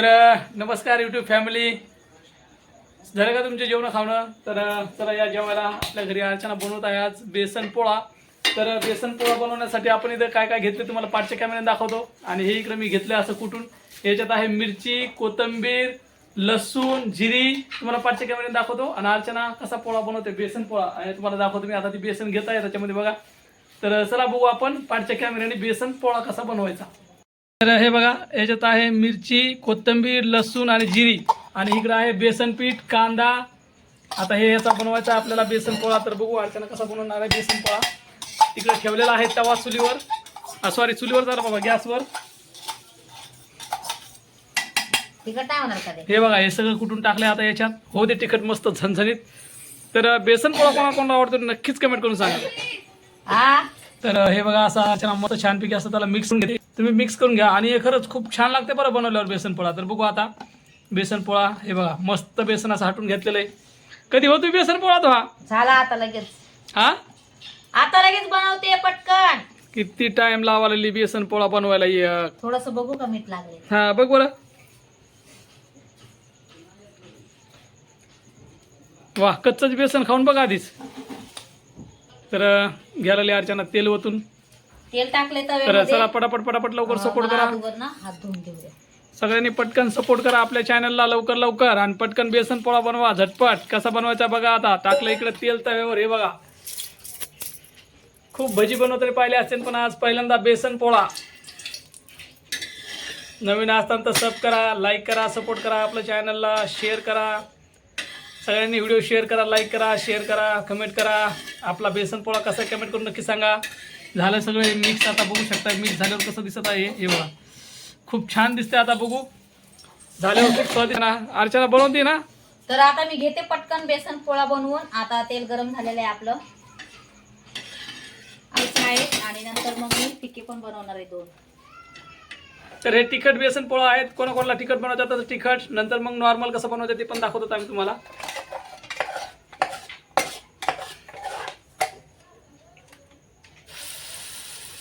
तर नमस्कार YouTube family झालं का तुमचे जेवण खावणं? तर चला या जेवायला. आपल्या घरी अर्चना बनवत आहे आज बेसन पोळा. तर बेसन पोळा बनवण्यासाठी आपण इथं काय काय घेतलं तुम्हाला पाठच्या कॅमेऱ्याने दाखवतो. आणि हे इकडं मी घेतलं असं कुठून? याच्यात आहे मिरची कोथिंबीर लसूण जिरी. तुम्हाला पाठच्या कॅमेऱ्याने दाखवतो. आणि अर्चना कसा पोळा बनवते बेसन पोळा. आणि तुम्हाला दाखवतो मी. आता ती बेसन घेत आहे त्याच्यामध्ये बघा. तर चला बघू आपण पाठच्या कॅमेऱ्याने बेसन पोळा कसा बनवायचा. तर हे बघा याच्यात आहे मिरची कोथिंबीर लसूण आणि जिरी. आणि इकडं आहे बेसन पीठ कांदा. आता हे याचा बनवायचा आपल्याला बेसन पोळा तर बघू अर्चना कसा बनवणार आहे बेसन पोळा. तिकडे ठेवलेला आहे तवा चुलीवर. सॉरी चुलीवर जरा बाबा गॅसवर. हे बघा हे सगळं कुठून टाकलं आता याच्यात. हो ते तिखट मस्त झणझणीत. तर बेसन पोळा कोणा कोणाला आवडतो नक्कीच कमेंट करून सांगा. तर हे बघा असा मस्त छानपैकी असं त्याला मिक्स करून घेते. तुम्ही मिक्स करून घ्या. आणि हे खरंच खूप छान लागते बरं बनवल्यावर बेसन पोळा. तर बघू आता बेसन पोळा हे बघा मस्त बेसन असं हटून घेतलेलं आहे कधी होतो बेसन पोळा तो हा? झाला आता लगेच. हा? आता लगेच बनवते पटकन. किती टाइम लावायला बेसन पोळा बनवायला एक थोडस बघू का मीठ लागले. हा बघ बरं. वा कच्चंच बेसन खाऊन बघा आधीच. तर घ्यायला अर्चना तेल ओतून. तेल टाकले तर चला पटापट पटापट लवकर सपोर्ट करा. हात धुवून घेऊ द्या. सगळ्यांनी पटकन सपोर्ट करा आपल्या चॅनलला लवकर लवकर. आणि पटकन बेसन पोळा बनवा झटपट. कसा बनवायचा बघा आता. टाकलं इकडे तेल तव्यावर हे बघा. खूप भजी बनवतरी पाहिले असतील पण आज पहिल्यांदा बेसन पोळा. नवीन असताना तर सब करा लाईक करा सपोर्ट करा आपल्या चॅनलला शेअर करा. सगळ्यांनी व्हिडिओ शेअर करा लाईक करा शेअर करा कमेंट करा. आपला बेसन पोळा कसा कमेंट करून नक्की सांगा. झालं सगळं मिक्स आता बघू शकता मिक्स झाल्यावर कसं दिसत आहे हे बघा. खूप छान दिसते आता बघू. झाल्यावर खूप स्वादिष्ट ना. अर्चना बनवते ना? तर आता मी घेते पटकन बेसन पोळा बनवून. आता तेल गरम झालेलं आहे आपलं. आणि नंतर मग मी फिके पण बनवणार आहे दोन. तर हे तिखट बेसन पोळा आहेत. कोणाकोणाला तिखट बनवतात तर तिखट नंतर मग नॉर्मल कसं बनवतात ते पण दाखवतो आम्ही तुम्हाला.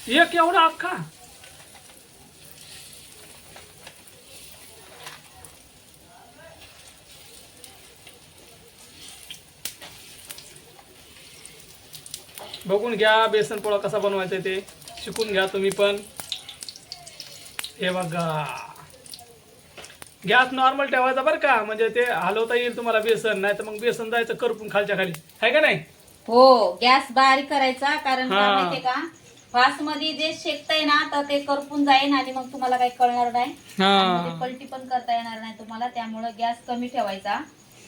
एक एवढा अख्खा. बघून घ्या बेसन पोळा कसा बनवायचा ते. शिकून घ्या तुम्ही पण. हे बघा. गॅस नॉर्मल ठेवायचा बरं का. म्हणजे ते हलवता येईल तुम्हाला बेसन नाही तर मग बेसन जायचं करपून खालच्या खाली. आहे का नाही? हो गॅस बारीक करायचा कारण हा. माहितीये का? फास्टमध्ये जे शेकतय ना तर ते करपून जाईल आणि मग तुम्हाला काही कळणार नाही. आणि ते पलटी पण करता येणार नाही तुम्हाला त्यामुळे गॅस कमी ठेवायचा.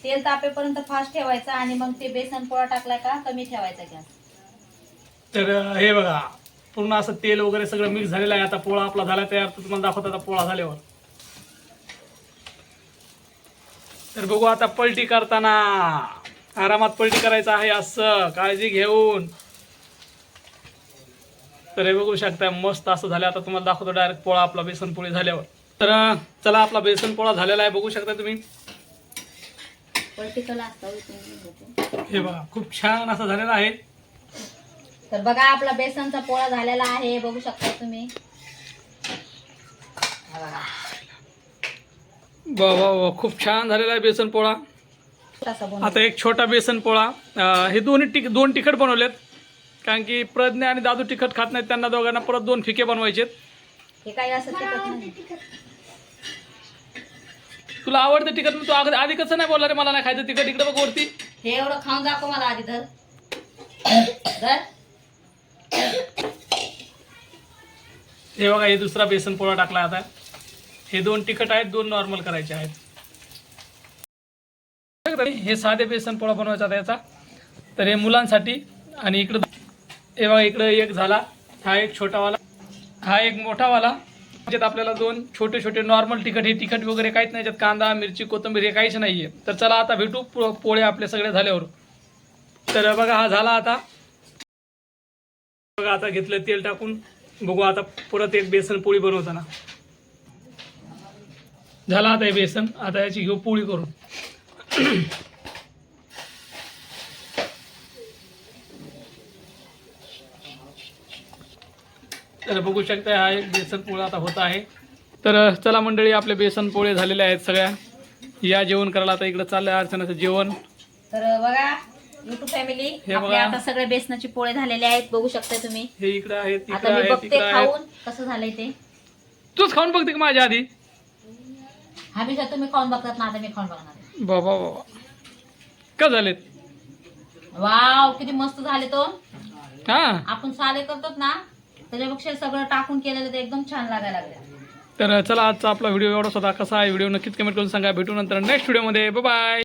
तेल तापेपर्यंत फास्ट ठेवायचा आणि मग ते बेसन पोळा टाकला का कमी ठेवायचा गॅस. तर हे बघा पूर्ण असं तेल वगैरे सगळं मिक्स झालेलं आहे. आता पोळा आपला झाला तयार तर तुम्हाला दाखवतो आता पोळा झाल्यावर. तर बघू आता पलटी करताना आरामात पलटी करायचं आहे असं. काळजी घेऊन. तर हे बघू शकता मस्त असं झालं. आता तुम्हाला दाखवतो डायरेक्ट पोळा आपला बेसन पोळी झाल्यावर. तर चला आपला बेसन पोळा झालेला आहे. बघू शकता तुम्ही. हे बघा खूप छान असं झालेलं आहे. तर बघा आपला बेसनचा पोळा झालेला आहे. बघू शकता तुम्ही. बघा. वा वा वा खूप छान झालेला आहे बेसन पोळा. आता एक छोटा बेसन पोळा हे दोन्ही टिक दोन तिखट बनवलेत. कारण की प्रज्ञा आणि दादू तिखट खात नाहीत त्यांना दोघांना परत दोन फिके बनवायचे हे काही असं तिखट नाही. तुला आवडतं तिखट? मग तू आग- आधी कसं नाही बोलला रे मला नाही खायचं तिखट? इकडे बघ वरती. हे एवढं खाऊन दाखव मला आधी धर धर हे बघा हे दुसरा बेसन पोळा टाकला आता. हे दोन तिखट आहेत दोन नॉर्मल करायचे आहेत. हे साधे बेसन पोळा बनवायचा आता याचा. तर हे मुलांसाठी आणि इकडं हे बघा इकडं एक झाला. हा एक छोटावाला. हा एक मोठावाला. त्याच्यात आपल्याला दोन छोटे छोटे नॉर्मल तिखट हे तिखट वगैरे काहीच नाही. त्यात कांदा मिरची कोथिंबीर हे काहीच नाहीये. तर चला आता भेटू पो- पोळे आपले सगळे झाल्यावर. तर बघा हा झाला आता. बघा आता घेतलं तेल टाकून. बघू आता परत एक बेसन पोळी बनवताना. झाला आता हे बेसन. आता याची घेऊ पोळी करून. तर बघू शकता हा एक बेसन पोळा आता होत आहे. तर चला मंडळी आपले बेसन पोळे झालेले आहेत सगळ्या. या जेवण करायला आता इकडं चाललंय अर्चनाचं जेवण. तर बघा युट्यूब फॅमिली हे आपले बघा. आता सगळे बेसनाचे पोळे झालेले आहेत बघू शकता तुम्ही. हे इकडं आता मी बघते खाऊन कसं झालंय ते. तूच खाऊन बघते का माझ्या आधी? तुम्ही खाऊन बघतात ना आता मी खाऊन बघणार आहे. बाबा बाबा का झालेत? वाव किती मस्त झाले तो. हा. आपण साधे करतो ना. त्याच्यापेक्षा सगळं टाकून केलेलं ते एकदम छान लागायला लागले. तर चला आजचा आपला व्हिडिओ एवढा होता. कसा आहे व्हिडिओ नक्कीच कमेंट करून सांगा. भेटू नंतर नेक्स्ट व्हिडिओमध्ये बाय